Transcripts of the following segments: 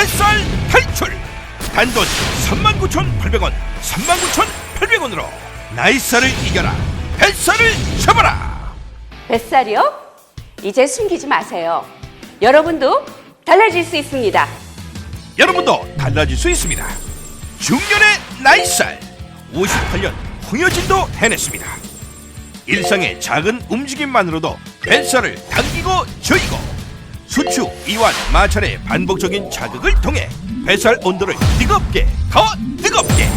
뱃살 탈출 단돈 39,800원 39,800원으로 나이살을 이겨라 뱃살을 잡아라 뱃살이요? 이제 숨기지 마세요. 여러분도 달라질 수 있습니다. 여러분도 달라질 수 있습니다 중년의 나이살 58년 홍여진도 해냈습니다 일상의 작은 움직임만으로도 뱃살을 당기고 저이고 수축, 이완, 마찰의 반복적인 자극을 통해 뱃살 온도를 뜨겁게 더 뜨겁게.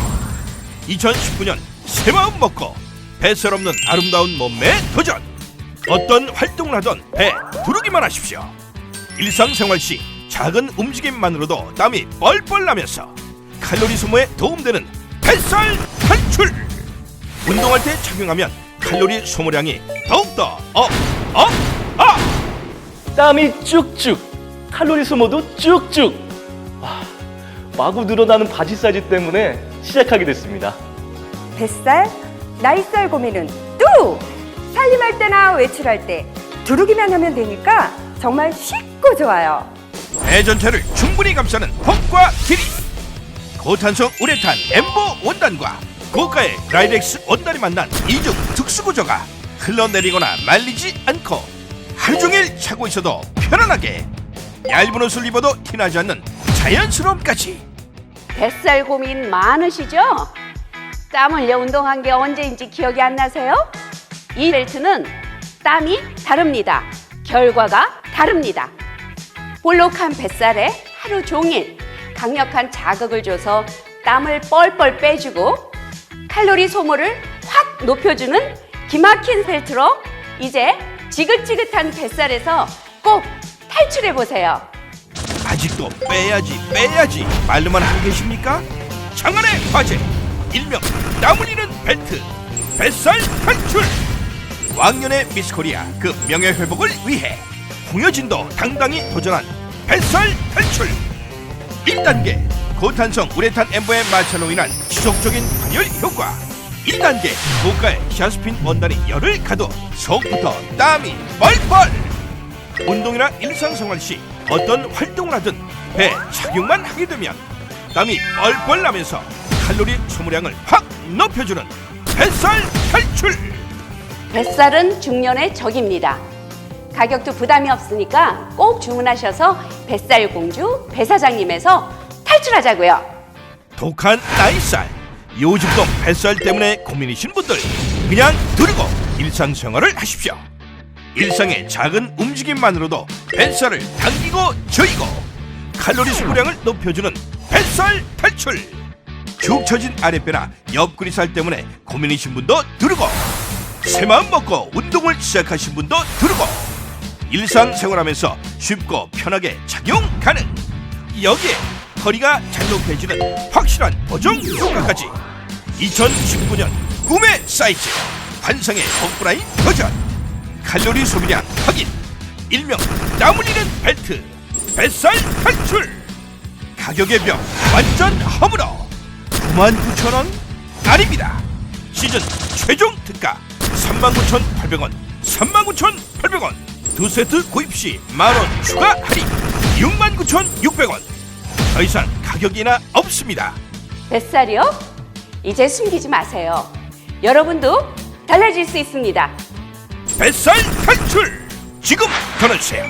2019년 새 마음 먹고 뱃살 없는 아름다운 몸매에 도전. 어떤 활동을 하던 배 두르기만 하십시오. 일상생활 시 작은 움직임만으로도 땀이 뻘뻘 나면서 칼로리 소모에 도움되는 뱃살 탈출. 운동할 때 착용하면 칼로리 소모량이 더욱더 업, 업, 업! 땀이 쭉쭉, 칼로리 소모도 쭉쭉. 와, 마구 늘어나는 바지 사이즈 때문에 시작하게 됐습니다. 뱃살, 나이살 고민은 뚝! 살림할 때나 외출할 때 두르기만 하면 되니까 정말 쉽고 좋아요. 배 전체를 충분히 감싸는 폼과 길이 고탄소 우레탄 엠보 원단과 고가의 라이렉스 원단이 만난 이중 특수구조가 흘러내리거나 말리지 않고 하루 종일 차고 있어도 편안하게 얇은 옷을 입어도 티나지 않는 자연스러움까지 뱃살 고민 많으시죠? 땀 흘려 운동한 게 언제인지 기억이 안 나세요? 이 벨트는 땀이 다릅니다. 결과가 다릅니다. 볼록한 뱃살에 하루 종일 강력한 자극을 줘서 땀을 뻘뻘 빼주고 칼로리 소모를 확 높여주는 기막힌 벨트로 이제 지긋지긋한 뱃살에서 꼭 탈출해 보세요. 아직도 빼야지 빼야지 말로만 하고 계십니까? 장안의 화제 일명 땀 흘리는 벨트 뱃살 탈출 왕년의 미스코리아 그 명예 회복을 위해 홍여진도 당당히 도전한 뱃살 탈출 1단계 고탄성 우레탄 엠버의 마찰로 인한 지속적인 발열 효과 2단계 고가의 샤스핀 원단이 열을 가도 속부터 땀이 뻘뻘 운동이나 일상생활 시 어떤 활동을 하든 배 착용만 하게 되면 땀이 뻘뻘 나면서 칼로리 소모량을 확 높여주는 뱃살 탈출 뱃살은 중년의 적입니다. 가격도 부담이 없으니까 꼭 주문하셔서 뱃살 공주 배사장님에서 탈출하자고요. 독한 나이살 요즘도 뱃살 때문에 고민이신 분들 그냥 두르고 일상생활을 하십시오. 일상의 작은 움직임만으로도 뱃살을 당기고 저이고 칼로리 소모량을 높여주는 뱃살 탈출! 축 처진 아랫배나 옆구리 살 때문에 고민이신 분도 두르고 새 마음 먹고 운동을 시작하신 분도 두르고 일상생활하면서 쉽고 편하게 착용 가능! 여기에 허리가 잘록해지는 확실한 보정 효과까지 2019년 꿈의 사이즈 환상의 홈브라인 도전 칼로리 소비량 확인 일명 땀 흘리는 벨트 뱃살 탈출 가격의 벽 완전 허물어 99,000원 아닙니다. 시즌 최종 특가 39,800원 39,800원 두 세트 구입 시 만원 추가 할인 69,600원. 더 이상 가격이나 없습니다. 뱃살이요? 이제 숨기지 마세요. 여러분도 달라질 수 있습니다. 뱃살 탈출 지금 전화주세요